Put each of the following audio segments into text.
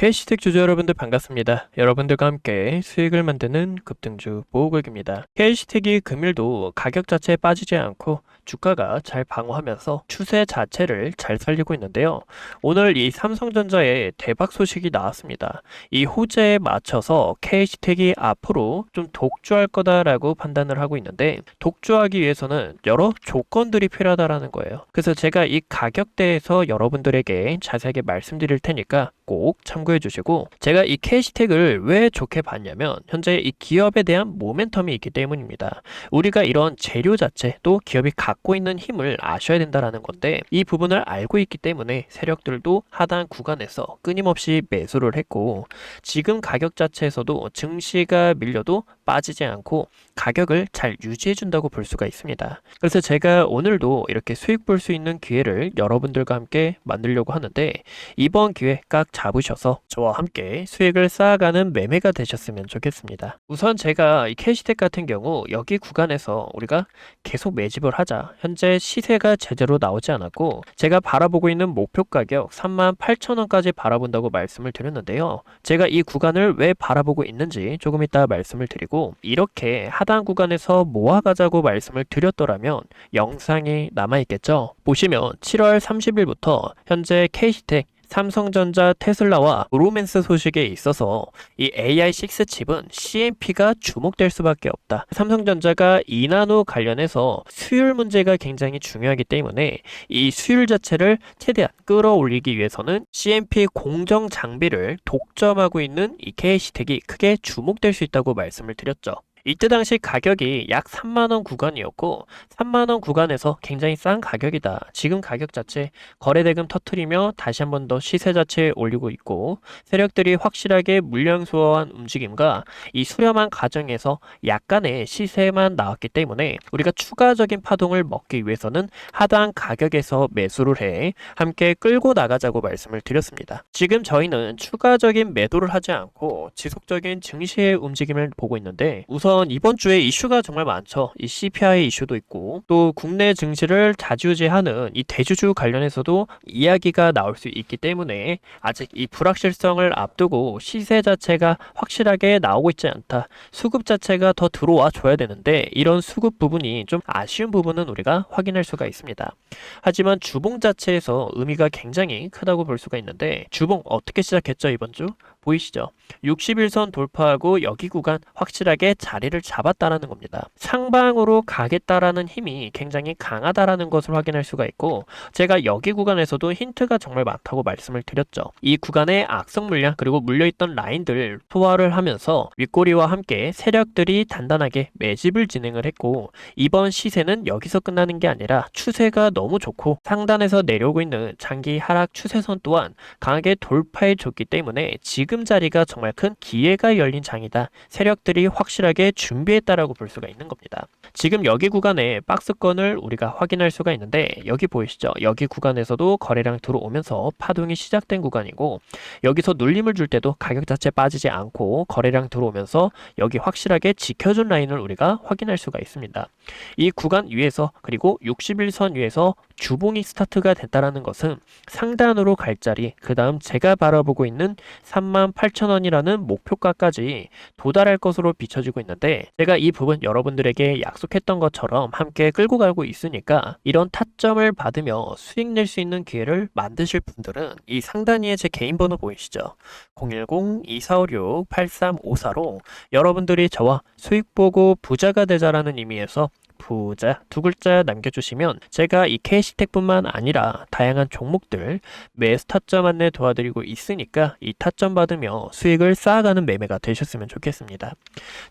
캐시텍 주주 여러분들 반갑습니다. 여러분들과 함께 수익을 만드는 급등주 보호국입니다. 캐시텍이 금일도 가격 자체에 빠지지 않고 주가가 잘 방어하면서 추세 자체를 잘 살리고 있는데요. 오늘 이 삼성전자의 대박 소식이 나왔습니다. 이 호재에 맞춰서 캐시텍이 앞으로 좀 독주할 거다라고 판단을 하고 있는데 독주하기 위해서는 여러 조건들이 필요하다라는 거예요. 그래서 제가 이 가격대에서 여러분들에게 자세하게 말씀드릴 테니까 꼭 참고해 주시고 제가 이 캐시텍을 왜 좋게 봤냐면 현재 이 기업에 대한 모멘텀이 있기 때문입니다. 우리가 이런 재료 자체 또 기업이 갖고 있는 힘을 아셔야 된다라는 건데 이 부분을 알고 있기 때문에 세력들도 하단 구간에서 끊임없이 매수를 했고 지금 가격 자체에서도 증시가 밀려도 빠지지 않고 가격을 잘 유지해 준다고 볼 수가 있습니다. 그래서 제가 오늘도 이렇게 수익 볼 수 있는 기회를 여러분들과 함께 만들려고 하는데 이번 기회 깍 잡으셔서 저와 함께 수익을 쌓아가는 매매가 되셨으면 좋겠습니다. 우선 제가 이 캐시텍 같은 경우 여기 구간에서 우리가 계속 매집을 하자. 현재 시세가 제대로 나오지 않았고 제가 바라보고 있는 목표 가격 38,000원까지 바라본다고 말씀을 드렸는데요. 제가 이 구간을 왜 바라보고 있는지 조금 이따 말씀을 드리고 이렇게 하단 구간에서 모아가자고 말씀을 드렸더라면 영상이 남아있겠죠. 보시면 7월 30일부터 현재 캐시텍 삼성전자, 테슬라와 로맨스 소식에 있어서 이 AI6 칩은 CMP가 주목될 수밖에 없다. 삼성전자가 이나노 관련해서 수율 문제가 굉장히 중요하기 때문에 이 수율 자체를 최대한 끌어올리기 위해서는 CMP 공정 장비를 독점하고 있는 이 KC텍이 크게 주목될 수 있다고 말씀을 드렸죠. 이때 당시 가격이 약 3만원 구간이었고 3만원 구간에서 굉장히 싼 가격이다. 지금 가격 자체 거래대금 터트리며 다시 한 번 더 시세 자체 올리고 있고 세력들이 확실하게 물량 소화한 움직임과 이 수렴한 과정에서 약간의 시세만 나왔기 때문에 우리가 추가적인 파동을 먹기 위해서는 하단 가격에서 매수를 해 함께 끌고 나가자고 말씀을 드렸습니다. 지금 저희는 추가적인 매도를 하지 않고 지속적인 증시의 움직임을 보고 있는데 우선 이번 주에 이슈가 정말 많죠. 이 CPI 이슈도 있고 또 국내 증시를 자주지하는 이 대주주 관련해서도 이야기가 나올 수 있기 때문에 아직 이 불확실성을 앞두고 시세 자체가 확실하게 나오고 있지 않다. 수급 자체가 더 들어와 줘야 되는데 이런 수급 부분이 좀 아쉬운 부분은 우리가 확인할 수가 있습니다. 하지만 주봉 자체에서 의미가 굉장히 크다고 볼 수가 있는데 주봉 어떻게 시작했죠 이번 주? 보이시죠? 61선 돌파하고 여기 구간 확실하게 자리를 잡았다라는 겁니다. 상방으로 가겠다라는 힘이 굉장히 강하다라는 것을 확인할 수가 있고 제가 여기 구간에서도 힌트가 정말 많다고 말씀을 드렸죠. 이 구간의 악성 물량 그리고 물려있던 라인들 소화를 하면서 윗꼬리와 함께 세력들이 단단하게 매집을 진행을 했고 이번 시세는 여기서 끝나는 게 아니라 추세가 너무 좋고 상단에서 내려오고 있는 장기 하락 추세선 또한 강하게 돌파해 줬기 때문에 지금 자리가 정말 큰 기회가 열린 장이다. 세력들이 확실하게 준비했다라고 볼 수가 있는 겁니다. 지금 여기 구간에 박스권을 우리가 확인할 수가 있는데 여기 보이시죠? 여기 구간에서도 거래량 들어오면서 파동이 시작된 구간이고 여기서 눌림을 줄 때도 가격 자체 빠지지 않고 거래량 들어오면서 여기 확실하게 지켜준 라인을 우리가 확인할 수가 있습니다. 이 구간 위에서 그리고 61선 위에서 주봉이 스타트가 됐다라는 것은 상단으로 갈 자리 그 다음 제가 바라보고 있는 38,000원이라는 목표가까지 도달할 것으로 비춰지고 있는데 제가 이 부분 여러분들에게 약속했던 것처럼 함께 끌고 가고 있으니까 이런 타점을 받으며 수익 낼 수 있는 기회를 만드실 분들은 이 상단 위에 제 개인 번호 보이시죠? 010-2456-8354로 여러분들이 저와 수익 보고 부자가 되자라는 의미에서 부자 두 글자 남겨주시면 제가 이 캐시텍뿐만 아니라 다양한 종목들 매수 타점 안내 도와드리고 있으니까 이 타점 받으며 수익을 쌓아가는 매매가 되셨으면 좋겠습니다.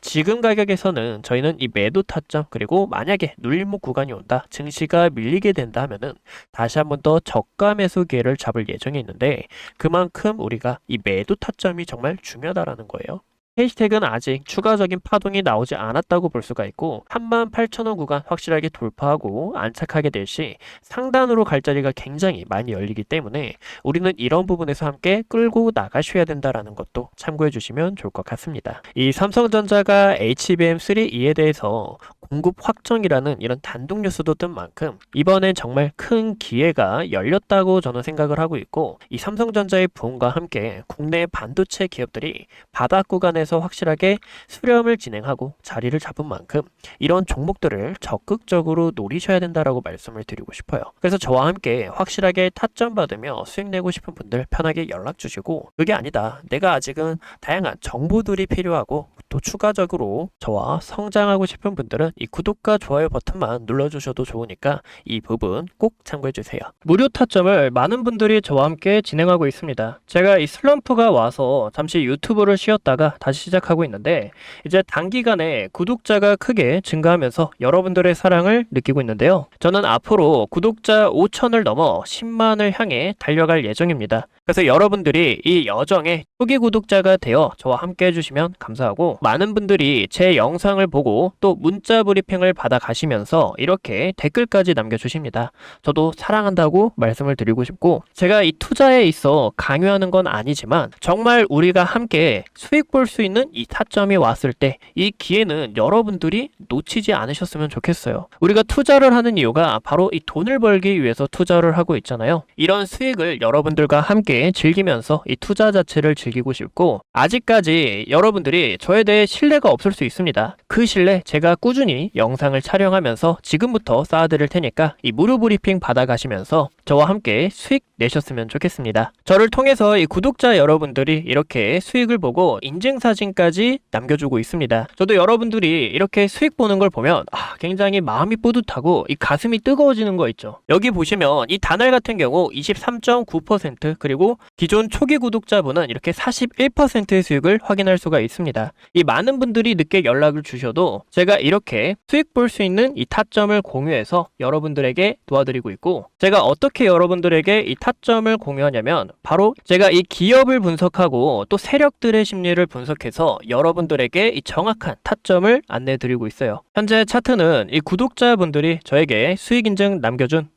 지금 가격에서는 저희는 이 매도 타점 그리고 만약에 눌림목 구간이 온다 증시가 밀리게 된다 하면은 다시 한번 더 저가 매수 기회를 잡을 예정에 있는데 그만큼 우리가 이 매도 타점이 정말 중요하다라는 거예요. 해시태그는 아직 추가적인 파동이 나오지 않았다고 볼 수가 있고 38,000원 구간 확실하게 돌파하고 안착하게 될 시 상단으로 갈 자리가 굉장히 많이 열리기 때문에 우리는 이런 부분에서 함께 끌고 나가셔야 된다라는 것도 참고해 주시면 좋을 것 같습니다. 이 삼성전자가 HBM3E에 대해서 공급 확정이라는 이런 단독 뉴스도 뜬 만큼 이번엔 정말 큰 기회가 열렸다고 저는 생각을 하고 있고 이 삼성전자의 부흥과 함께 국내 반도체 기업들이 바닥 구간에서 확실하게 수렴을 진행하고 자리를 잡은 만큼 이런 종목들을 적극적으로 노리셔야 된다라고 말씀을 드리고 싶어요. 그래서 저와 함께 확실하게 타점 받으며 수익 내고 싶은 분들 편하게 연락 주시고 그게 아니다. 내가 아직은 다양한 정보들이 필요하고 또 추가적으로 저와 성장하고 싶은 분들은 이 구독과 좋아요 버튼만 눌러주셔도 좋으니까 이 부분 꼭 참고해 주세요. 무료 타점을 많은 분들이 저와 함께 진행하고 있습니다. 제가 이 슬럼프가 와서 잠시 유튜브를 쉬었다가 다시 시작하고 있는데 이제 단기간에 구독자가 크게 증가하면서 여러분들의 사랑을 느끼고 있는데요. 저는 앞으로 구독자 5천을 넘어 10만을 향해 달려갈 예정입니다. 그래서 여러분들이 이 여정에 초기 구독자가 되어 저와 함께 해주시면 감사하고 많은 분들이 제 영상을 보고 또 문자 브리핑을 받아 가시면서 이렇게 댓글까지 남겨주십니다. 저도 사랑한다고 말씀을 드리고 싶고 제가 이 투자에 있어 강요하는 건 아니지만 정말 우리가 함께 수익 볼 수 있는 이 타점이 왔을 때 이 기회는 여러분들이 놓치지 않으셨으면 좋겠어요. 우리가 투자를 하는 이유가 바로 이 돈을 벌기 위해서 투자를 하고 있잖아요. 이런 수익을 여러분들과 함께 즐기면서 이 투자 자체를 즐기고 싶고 아직까지 여러분들이 저에 대해 신뢰가 없을 수 있습니다. 그 신뢰 제가 꾸준히 영상을 촬영하면서 지금부터 쌓아드릴 테니까 이 무료 브리핑 받아가시면서 저와 함께 수익 내셨으면 좋겠습니다. 저를 통해서 이 구독자 여러분들이 이렇게 수익을 보고 인증사진까지 남겨주고 있습니다. 저도 여러분들이 이렇게 수익 보는 걸 보면 아, 굉장히 마음이 뿌듯하고 이 가슴이 뜨거워지는 거 있죠. 여기 보시면 이 단알 같은 경우 23.9% 그리고 기존 초기 구독자분은 이렇게 41%의 수익을 확인할 수가 있습니다. 이 많은 분들이 늦게 연락을 주셔도 제가 이렇게 수익 볼 수 있는 이 타점을 공유해서 여러분들에게 도와드리고 있고 제가 어떻게 여러분들에게 이 타점을 공유하냐면 바로 제가 이 기업을 분석하고 또 세력들의 심리를 분석해서 여러분들에게 이 정확한 타점을 안내 드리고 있어요. 현재 차트는 이 구독자분들이 저에게 수익 인증 남겨준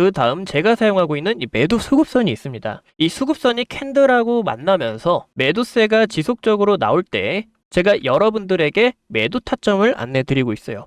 그 다음 제가 사용하고 있는 이 매도 수급선이 있습니다. 이 수급선이 캔들하고 만나면서 매도세가 지속적으로 나올 때 제가 여러분들에게 매도 타점을 안내 드리고 있어요.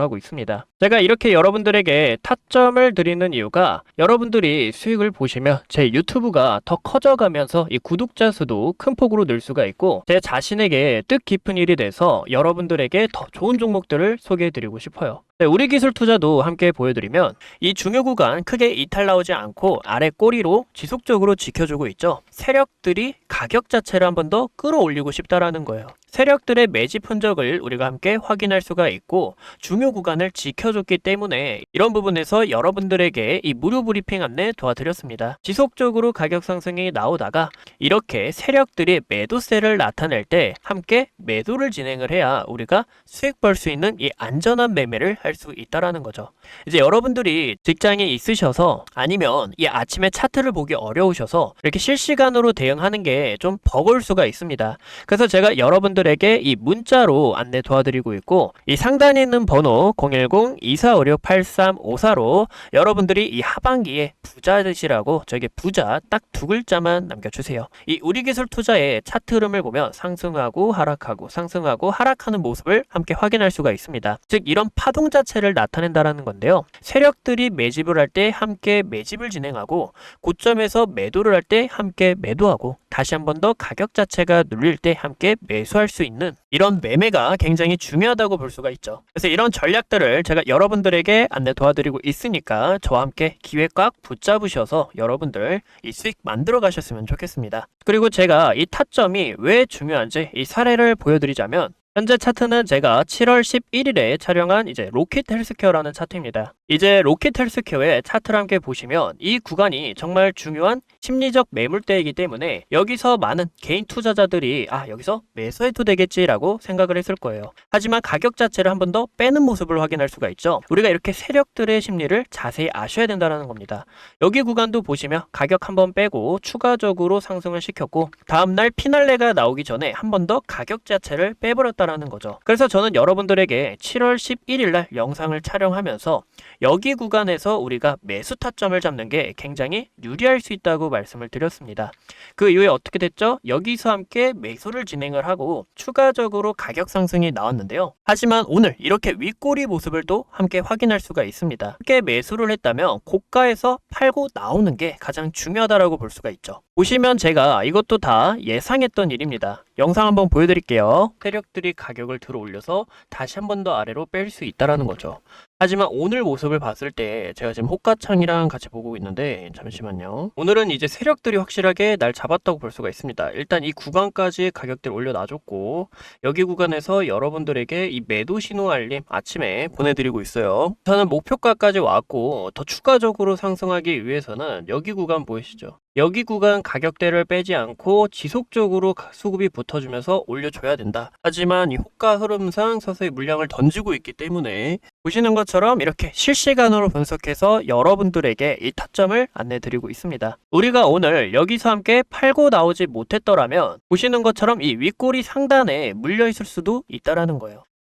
하고 있습니다. 제가 이렇게 여러분들에게 타점을 드리는 이유가 여러분들이 수익을 보시면 제 유튜브가 더 커져가면서 이 구독자 수도 큰 폭으로 늘 수가 있고 제 자신에게 뜻깊은 일이 돼서 여러분들에게 더 좋은 종목들을 소개해 드리고 싶어요. 네, 우리 기술 투자도 함께 보여드리면 이 중요 구간 크게 이탈 나오지 않고 아래 꼬리로 지속적으로 지켜주고 있죠. 세력들이 가격 자체를 한 번 더 끌어올리고 싶다라는 거예요. 세력들의 매집 흔적을 우리가 함께 확인할 수가 있고 중요 구간을 지켜줬기 때문에 이런 부분에서 여러분들에게 이 무료 브리핑 안내 도와드렸습니다. 지속적으로 가격 상승이 나오다가 이렇게 세력들이 매도세를 나타낼 때 함께 매도를 진행을 해야 우리가 수익 벌 수 있는 이 안전한 매매를 할수 있다라는 거죠. 이제 여러분들이 직장에 있으셔서 아니면 이 아침에 차트를 보기 어려우셔서 이렇게 실시간으로 대응하는 게 좀 버거울 수가 있습니다. 그래서 제가 여러분들에게 이 문자로 안내 도와드리고 있고 이 상단에 있는 번호 010-2456-8354로 여러분들이 이 하반기에 부자 되시라고 저에게 부자 딱 두 글자만 남겨주세요. 이 우리 기술 투자의 차트 흐름을 보면 상승하고 하락하고 상승하고 하락하는 모습을 함께 확인할 수가 있습니다. 즉 이런 파동 자 체를 나타낸다라는 건데요. 세력들이 매집을 할 때 함께 매집을 진행하고 고점에서 매도를 할 때 함께 매도하고 다시 한 번 더 가격 자체가 눌릴 때 함께 매수할 수 있는 이런 매매가 굉장히 중요하다고 볼 수가 있죠. 그래서 이런 전략들을 제가 여러분들에게 안내 도와드리고 있으니까 저와 함께 기회 꽉 붙잡으셔서 여러분들 이 수익 만들어 가셨으면 좋겠습니다. 그리고 제가 이 타점이 왜 중요한지 이 사례를 보여드리자면 현재 차트는 제가 7월 11일에 촬영한 이제 로켓 헬스케어라는 차트입니다. 이제 로켓 헬스케어의 차트를 함께 보시면 이 구간이 정말 중요한 심리적 매물대이기 때문에 여기서 많은 개인 투자자들이 아 여기서 매수해도 되겠지라고 생각을 했을 거예요. 하지만 가격 자체를 한 번 더 빼는 모습을 확인할 수가 있죠. 우리가 이렇게 세력들의 심리를 자세히 아셔야 된다는 겁니다. 여기 구간도 보시면 가격 한 번 빼고 추가적으로 상승을 시켰고 다음날 피날레가 나오기 전에 한 번 더 가격 자체를 빼버렸다라는 거죠. 그래서 저는 여러분들에게 7월 11일 날 영상을 촬영하면서 여기 구간에서 우리가 매수 타점을 잡는 게 굉장히 유리할 수 있다고 말씀을 드렸습니다. 그 이후에 어떻게 됐죠? 여기서 함께 매수를 진행을 하고 추가적으로 가격 상승이 나왔는데요. 하지만 오늘 이렇게 윗꼬리 모습을 또 함께 확인할 수가 있습니다. 함께 매수를 했다면 고가에서 팔고 나오는 게 가장 중요하다라고 볼 수가 있죠. 보시면 제가 이것도 다 예상했던 일입니다. 영상 한번 보여드릴게요. 세력들이 가격을 들어 올려서 다시 한 번 더 아래로 뺄 수 있다라는 거죠. 하지만 오늘 모습을 봤을 때 제가 지금 호가창이랑 같이 보고 있는데 잠시만요. 오늘은 이제 세력들이 확실하게 날 잡았다고 볼 수가 있습니다. 일단 이 구간까지 가격대를 올려놔줬고 여기 구간에서 여러분들에게 이 매도 신호 알림 아침에 보내드리고 있어요. 저는 목표가까지 왔고 더 추가적으로 상승하기 위해서는 여기 구간 보이시죠? 여기 구간 가격대를 빼지 않고 지속적으로 가- 수급이 붙어주면서 올려줘야 된다. 하지만 이 호가 흐름상 서서히 물량을 던지고 있기 때문에 보시는 것처럼 이렇게 실시간으로 분석해서 여러분들에게 이 타점을 안내드리고 있습니다. 우리가 오늘 여기서 함께 팔고 나오지 못했더라면 보시는 것처럼 이 윗꼬리 상단에 물려 있을 수도 있다라는 거예요.